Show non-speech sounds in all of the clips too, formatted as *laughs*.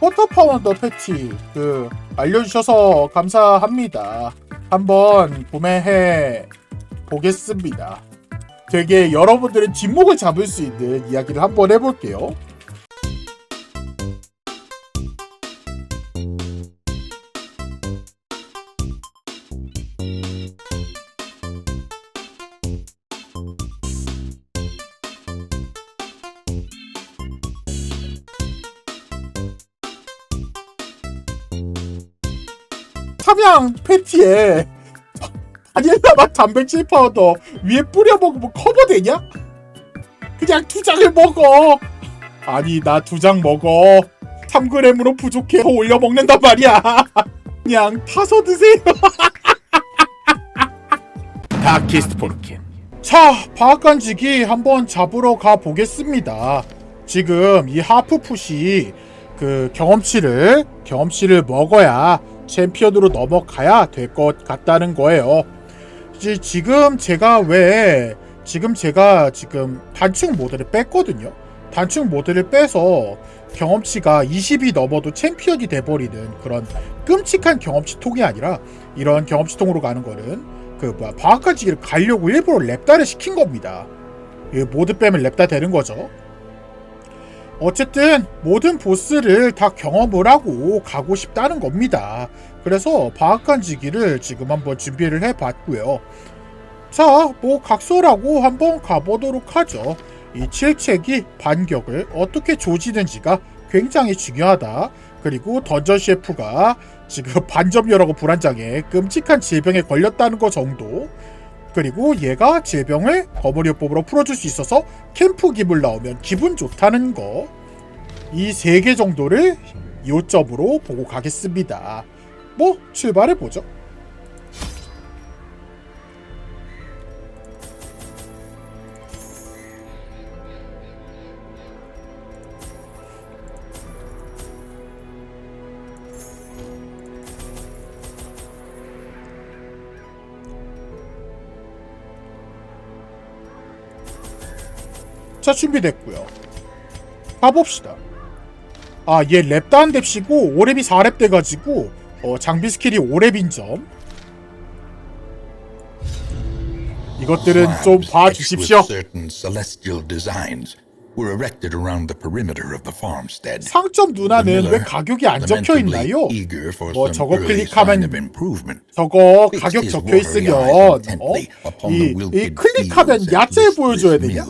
포터파운더 패티 그 알려주셔서 감사합니다. 한번 구매해 보겠습니다. 되게 여러분들의 뒷목을 잡을 수 있는 이야기를 한번 해볼게요. 삼양 패티에 바닐라 맛 단백질 파우더 위에 뿌려 먹으면 커버되냐? 그냥 두 장을 먹어. 아니 나 두 장 먹어. 3g으로 부족해 올려 먹는단 말이야. *laughs* 그냥 타서 드세요. *laughs* 다키스트 포르킨. 자, 방앗간지기 한번 잡으러 가 보겠습니다. 지금 이 하프풋이 그 경험치를 경험치를 먹어야 챔피언으로 넘어가야 될 것 같다는 거예요. 이제 지금 제가 왜 지금 제가 지금 단축 모드를 뺐거든요. 단축 모드를 빼서 경험치가 20이 넘어도 챔피언이 돼버리는 그런 끔찍한 경험치 통이 아니라 이런 경험치 통으로 가는 거는 그 뭐야 방앗간지기를 가려고 일부러 랩다를 시킨 겁니다. 이 모드 빼면 랩다 되는 거죠. 어쨌든 모든 보스를 다 경험을 하고 가고 싶다는 겁니다. 그래서 방앗간지기를 지금 한번 준비를 해봤고요. 자, 뭐 각설하고 한번 가보도록 하죠. 이 칠책이 반격을 어떻게 조지는지가 굉장히 중요하다. 그리고 던전 셰프가 지금 *laughs* 반점녀라고 불안장애 끔찍한 질병에 걸렸다는 거 정도. 그리고 얘가 질병을 거머리요법으로 풀어줄 수 있어서 캠프 기물 나오면 기분 좋다는 거. 이 세 개 정도를 요점으로 보고 가겠습니다. 뭐 출발해 보죠. 자 준비됐고요. 가봅시다. 아, 얘 랩도 안 뎁시고 5랩이 4랩 돼가지고 어, 장비 스킬이 5랩인 점. 이것들은 좀 봐주십시오. with certain celestial designs were erected around the perimeter of the farmstead. 상점 누나는 왜 가격이 안 적혀 있나요? 뭐 저거 클릭하면. 저거 가격 적혀 있으면 어? 이, 이 클릭하면 야채 보여줘야 되냐?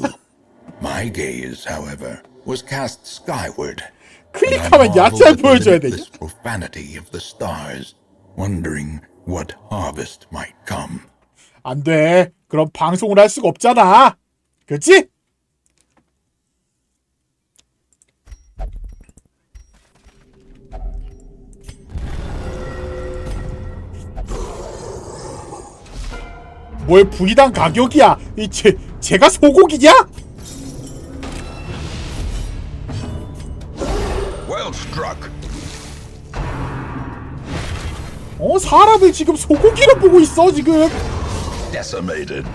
My gaze, however, was cast skyward. 클릭하면 야채 보여줘야 되냐? limitless profanity of the stars, wondering what harvest might come. 안 돼. 그럼 방송을 할 수가 없잖아. 그치? 뭘 부위당 가격이야? 이 제, 제가 소고기냐? 어 사람을 지금 소고기로 보고 있어 지금. Decimated.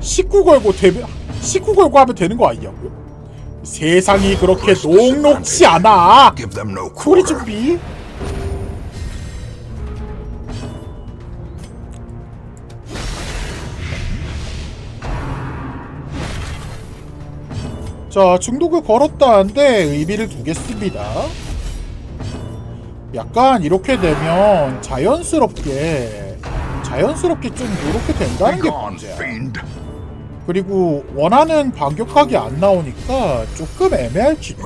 식구 걸고 되면 식구 걸고 하면 되는 거 아니냐고요? 세상이 그렇게 녹록지 않아. Quarter. 준비. 자, 중독을 걸었다는데 의미를 두겠습니다. 약간 이렇게 되면 자연스럽게 자연스럽게 좀 이렇게 된다는 게 문제야. 그리고 원하는 반격각이 안 나오니까 조금 애매할지도.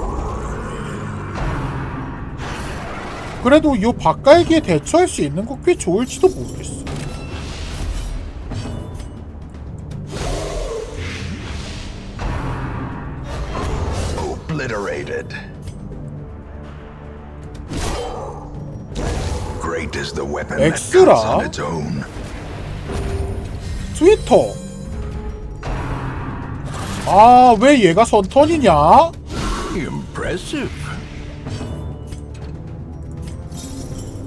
그래도 요 박갈기에 대처할 수 있는 거 꽤 좋을지도 모르겠어. Obliterated. Great is the weapon that cuts on its own. 트위터. 아, 왜 얘가 선턴이냐? Impressive.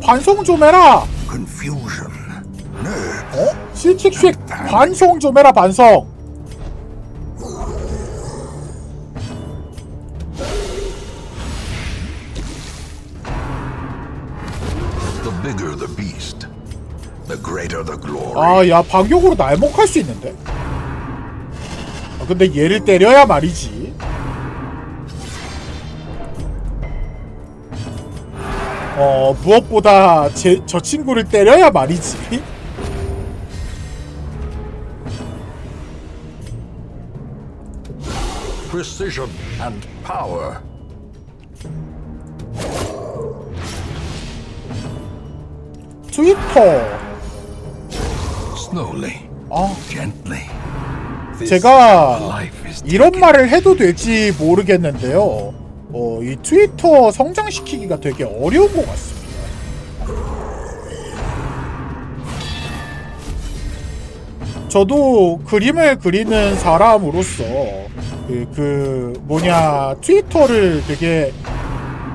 반송 좀 해라. Confusion. 어? 실칙식 반송 좀 해라, 반송. 아, 야, 반격으로 날먹할 수 있는데? 아, 근데 얘를 때려야 말이지. 어, 무엇보다 제, 저 친구를 때려야 말이지. Precision and power. 트위터. Slowly, 아, gently. This 제가 이런. 말을 해도 될지 모르겠는데요. 어, 이 트위터 성장시키기가 되게 어려운 것 같습니다. 저도 그림을 그리는 사람으로서 그, 그 뭐냐 트위터를 되게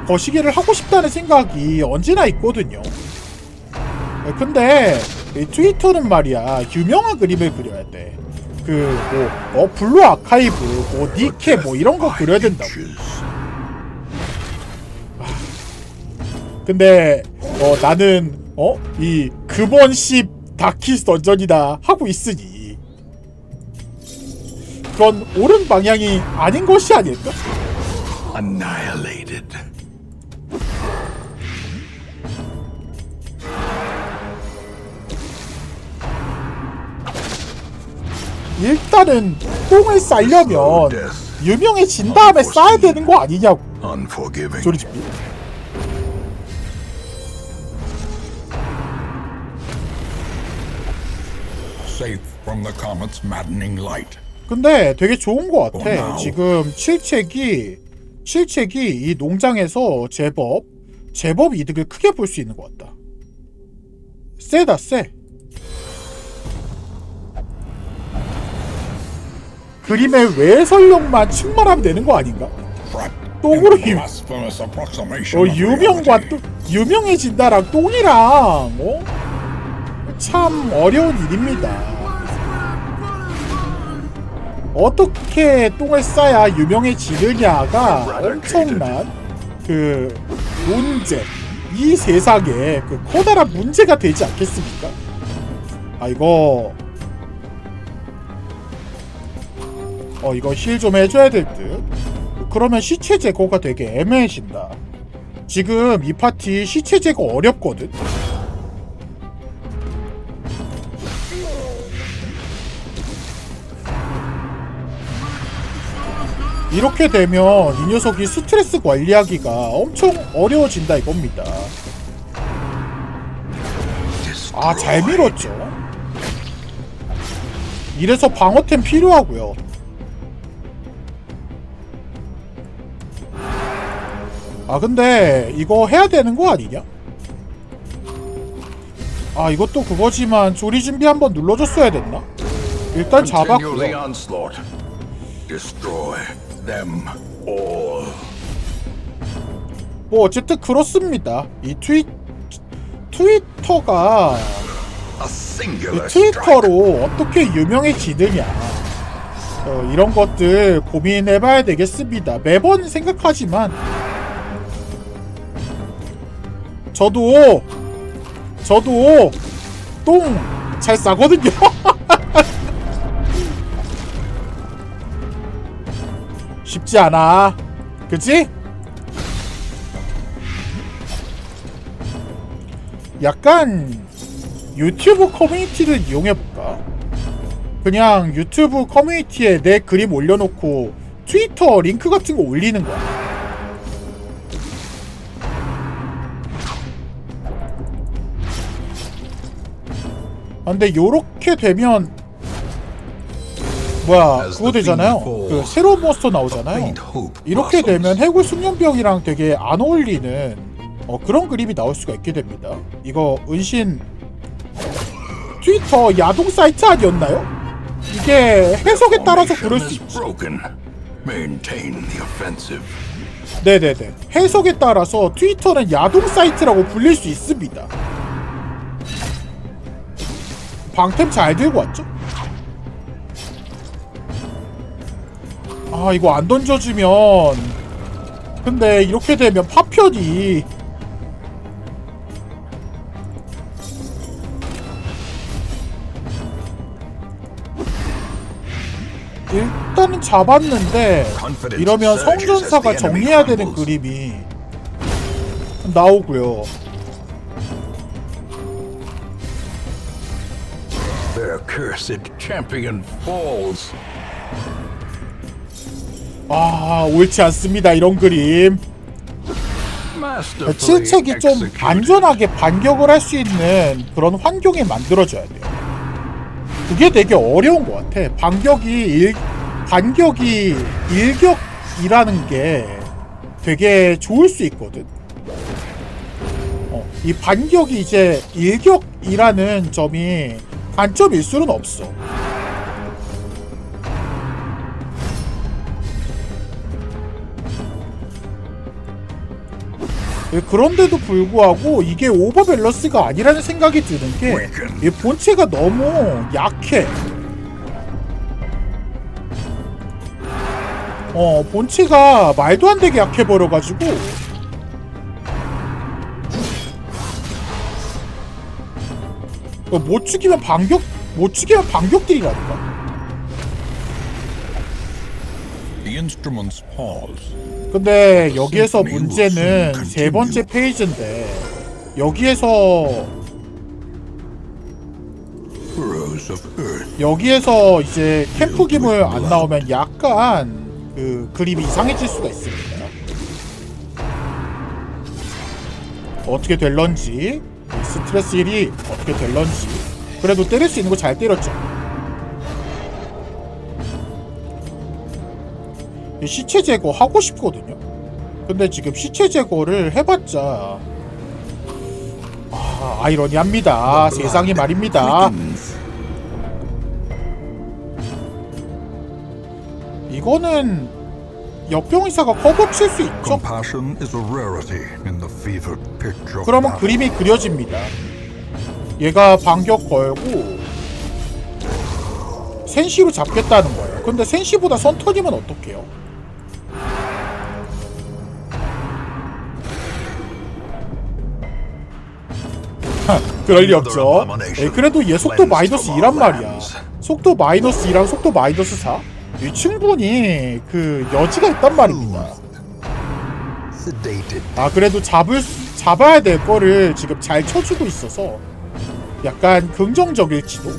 거시기를 하고 싶다는 생각이 언제나 있거든요. 네, 근데 이 트위터는 말이야 유명한 그림을 그려야 돼. 그뭐 어, 블루 아카이브, 뭐 니케 뭐 이런 거 그려야 된다고. 근데 어 나는 어이 금원 10 다키스 던전이다 하고 있으니 그건 옳은 방향이 아닌 것이 아닐까? Annihilated. 일단은 똥을 싸려면 유명해진 다음에 싸야 되는 거 아니냐고 maddening light. 근데 되게 좋은 것 같아. 지금 실책이 실책이 이 농장에서 제법 제법 이득을 크게 볼 수 있는 것 같다. 세다 세. 그림의 외설력만 충만하면 되는 거 아닌가? 똥으로 유- 어 유명과. 또 유명해진다랑 똥이랑 어? 참 어려운 일입니다. 어떻게 똥을 싸야 유명해지느냐가 엄청난 그 문제 이 세상에 그 커다란 문제가 되지 않겠습니까? 아 이거 어 이거 힐좀 해줘야 될 듯. 그러면 시체 제거가 되게 애매해진다. 지금 이 파티 시체 제거 어렵거든. 이렇게 되면 이 녀석이 스트레스 관리하기가 엄청 어려워진다 이겁니다. 아, 잘 밀었죠. 이래서 방어템 필요하고요. 아, 근데 이거 해야 되는 거 아니냐? 아, 이것도 그거지만 조리 준비 한번 눌러줬어야 됐나? 일단 all. 뭐 어쨌든 그렇습니다. 이 트위 트위터가 이. 트위터로 어떻게 유명해지느냐 어, 이런 것들 고민해봐야 되겠습니다. 매번 생각하지만 저도 저도 똥 잘 싸거든요. *laughs* 쉽지 않아. 그치? 약간 유튜브 커뮤니티를 이용해볼까? 그냥 유튜브 커뮤니티에 내 그림 올려놓고 트위터 링크 같은 거 올리는 거야. 아, 근데 요렇게 되면 뭐야 그거 되잖아요. 그 새로운 몬스터 나오잖아요. 이렇게 되면 해골 숙련병이랑 되게 안 어울리는 어, 그런 그림이 나올 수가 있게 됩니다. 이거 은신 트위터 야동 사이트 아니었나요? 이게 해석에 따라서 그럴 수 offensive. 네네네. 해석에 따라서 트위터는 야동 사이트라고 불릴 수 있습니다. 방템 잘 들고 왔죠? 아 이거 안 던져주면. 근데 이렇게 되면 파편이. 일단은 잡았는데 이러면 성전사가 정리해야 되는 그림이 나오고요. Their cursed champion falls. 아 옳지 않습니다 이런 그림. 칠책이 좀. 안전하게 반격을 할 수 있는 그런 환경이 만들어져야 돼요. 그게 되게 어려운 것 같아. 반격이 일, 반격이 일격이라는 게 되게 좋을 수 있거든. 어, 이 반격이 이제 일격이라는 점이 단점일 수는 없어. 예, 그런데도 불구하고 이게 오버 밸런스가 아니라는 생각이 드는 게이 본체가 너무 약해. 어, 본체가 말도 안 되게 약해 버려가지고 못 죽이면 반격 못 죽이면 반격들이라니까. The instruments pause. 근데 여기에서 문제는 세 번째 페이지인데 여기에서. 여기에서 이제 캠프 기물 안 나오면 약간 그 그림이 이상해질 수가 있습니다. 어떻게 될런지 이 스트레스 힐이 어떻게 될런지 그래도 때릴 수 있는 거 잘 때렸죠. 이 시체 제거 하고 싶거든요. 근데 지금 시체 제거를 해봤자 아 아이러니합니다. 세상이 말입니다. 이거는 역병 의사가 커버 칠수 있죠? 그러면. 그림이 그려집니다. 얘가 반격 걸고 센시로 잡겠다는 거예요. 근데 센시보다 선턴이면 어떡해요? 하, 그럴 리 없죠. 에, 그래도 얘 속도 마이너스 2란 말이야. 속도 마이너스 2랑 속도 마이너스 4? 이 충분히 그 여지가 있단 말입니다. 아 그래도 잡을 수- 잡아야 될 거를 지금 잘 쳐주고 있어서 약간 긍정적일지도.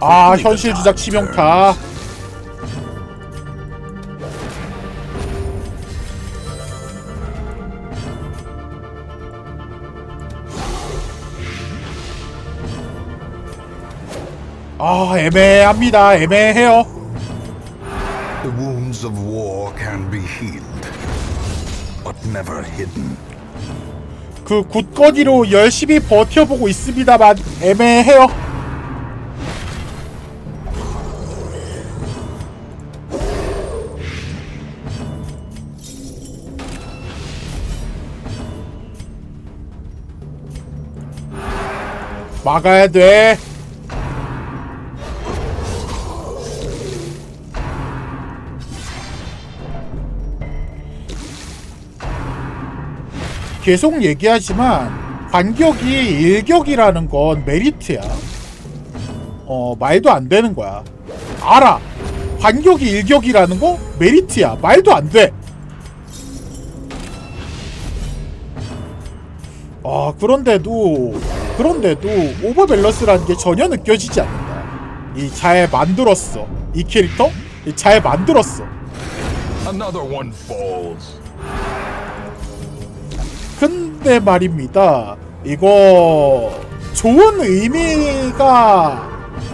아 현실 주작 치명타. 아 애매합니다. 애매해요. The wounds of war can be healed, but never hidden. 그 굳건이로 열심히 버텨보고 있습니다만 애매해요. 막아야 돼. 계속 얘기하지만 반격이 일격이라는 건 메리트야. 어 말도 안 되는 거야. 알아. 반격이 일격이라는 거 메리트야. 말도 안 돼. 아 그런데도 그런데도 오버밸런스라는 게 전혀 느껴지지 않는다. 이 잘 만들었어. 이 캐릭터 이 잘 만들었어. Another one falls. 근데 말입니다. 이거 좋은 의미가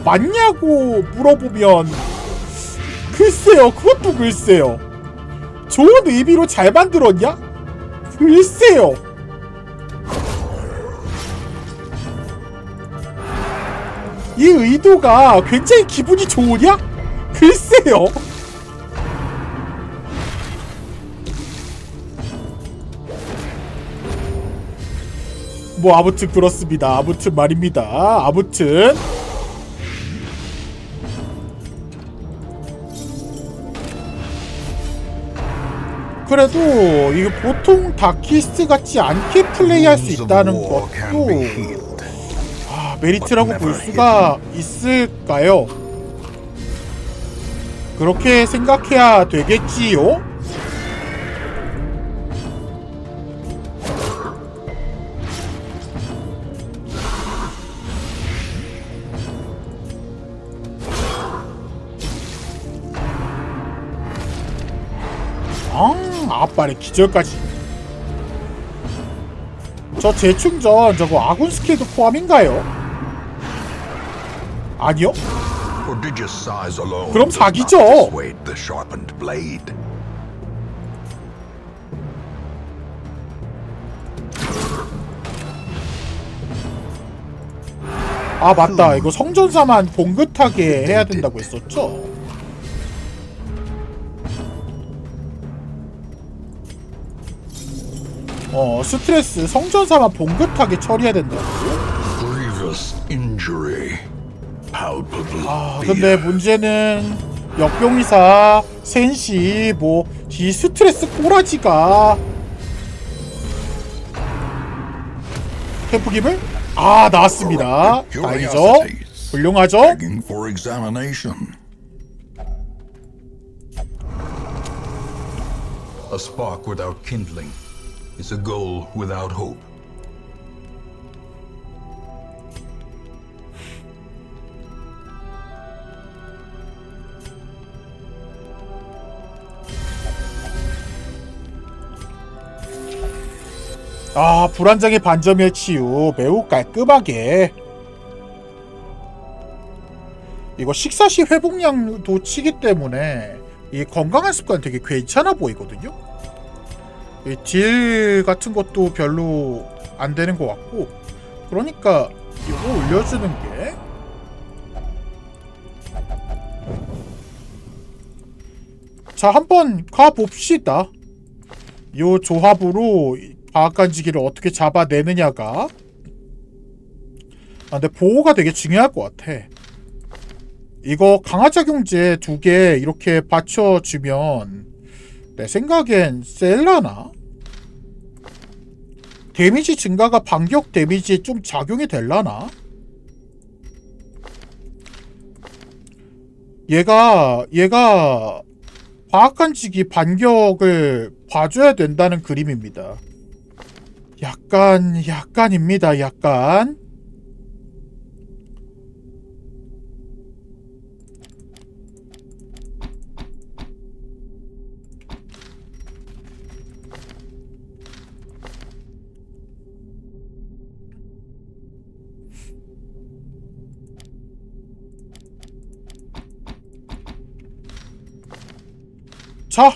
맞냐고 물어보면 글쎄요. 그것도 글쎄요. 좋은 의미로 잘 만들었냐? 글쎄요. 이 의도가 굉장히 기분이 좋으냐? 글쎄요. 뭐 아무튼 그렇습니다. 아무튼 말입니다. 아무튼 그래도 이게 보통 다키스트 같지 않게 플레이할 수 있다는 것도. 아, 메리트라고 볼 수가 있을까요? 그렇게 생각해야 되겠지요? 아, 아빠의 기절까지. 저 재충전 저거 아군 스킬도 포함인가요? 아니요. 그럼 사기죠. 아 맞다. 이거 성전사만 봉긋하게 해야 된다고 했었죠. 어 스트레스 성전사만 봉긋하게 처리해야 된다. 아. 근데 문제는 역병이사 센시 뭐 이 스트레스 꼬라지가 캠프 기물 아 나왔습니다. 다행이죠. 훌륭하죠. Begging for examination. A spark without kindling is a goal without hope. 아 불안정의 반점의 치유. 매우 깔끔하게. 이거 식사 시 회복량도 치기 때문에 이 건강한 습관 되게 괜찮아 보이거든요? 이 딜 같은 것도 별로 안 되는 것 같고 그러니까 이거 올려주는 게 자, 한번 가봅시다. 요 조합으로 과학간지기를 어떻게 잡아내느냐가 아, 근데 보호가 되게 중요할 것 같아. 이거 강화작용제 두 개 이렇게 받쳐주면 내 생각엔 셀라나? 데미지 증가가 반격 데미지에 좀 작용이 될라나? 얘가 얘가 과학간지기 반격을 봐줘야 된다는 그림입니다. 약간 약간입니다. 약간 자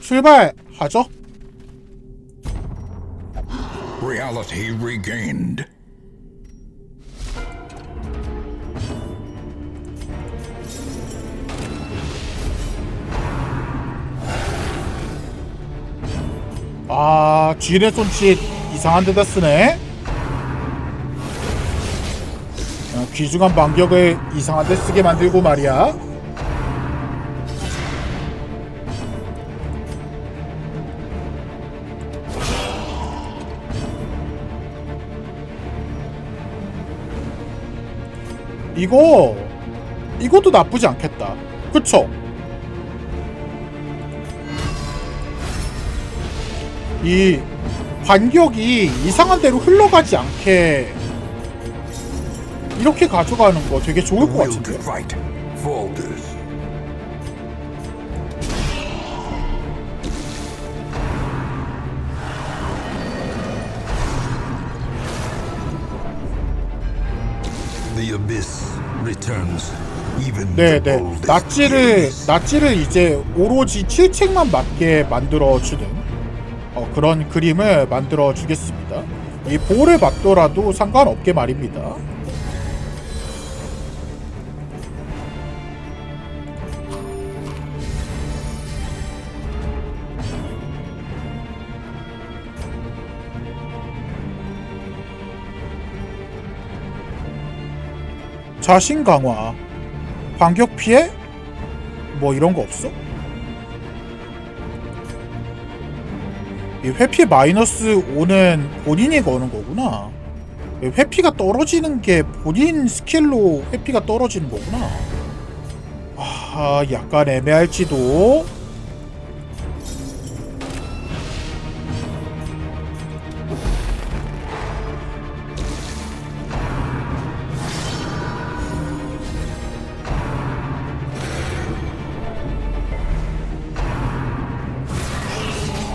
출발하죠. Reality regained. 아, 쥐의 손짓 이상한 데다 쓰네. 귀중한 반격을 이상한 데 쓰게 만들고 말이야. 이거 이것도 나쁘지 않겠다. 그쵸? 이 반격이 이상한 데로 흘러가지 않게 이렇게 가져가는 거 되게 좋을 것 Will to 같은데요. fight falters. The abyss returns even 네, the 네. boldest 낫지를. 낫지를 이제 오로지 칠책만 맞게 만들어 주는 어, 그런 그림을 만들어 주겠습니다. 이 볼을 받더라도 상관없게 말입니다. 자신 강화, 반격 피해, 뭐 이런 거 없어? 이 회피 마이너스 5는 본인이 거는 거구나. 이 회피가 떨어지는 게 본인 스킬로 회피가 떨어지는 거구나. 아, 약간 애매할지도.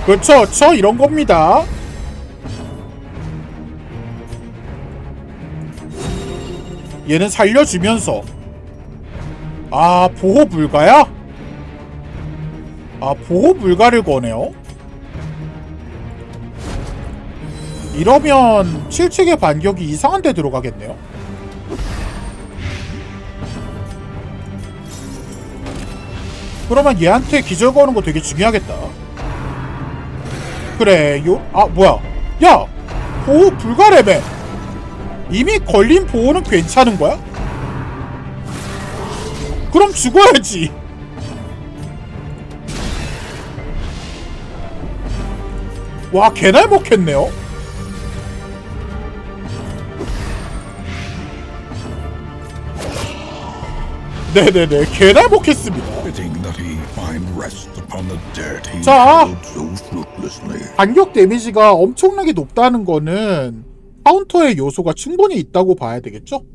그렇죠, 저 이런 겁니다. 얘는 살려주면서 아 보호 불가야? 아 보호 불가를 거네요. 이러면 7책의 반격이 이상한 데 들어가겠네요. 그러면 얘한테 기절 거는 거 되게 중요하겠다. 그래 요? 아 뭐야? 야 보호 불가래매 이미 걸린 보호는 괜찮은 거야? 그럼 죽어야지. 와 개날 먹겠네요 네네네 he 자. 반격 데미지가 엄청나게 높다는 거는 카운터의 요소가 충분히 있다고 봐야 되겠죠?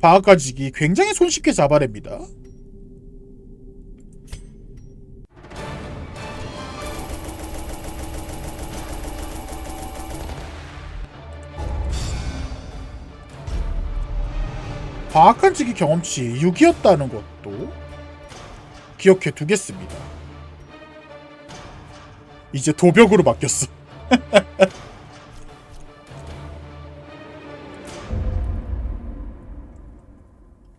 바아가지기 굉장히 손쉽게 잡아냅니다. 바악한지기 경험치 6이었다는 것도 기억해 두겠습니다. 이제 도벽으로 바뀌었어. *laughs*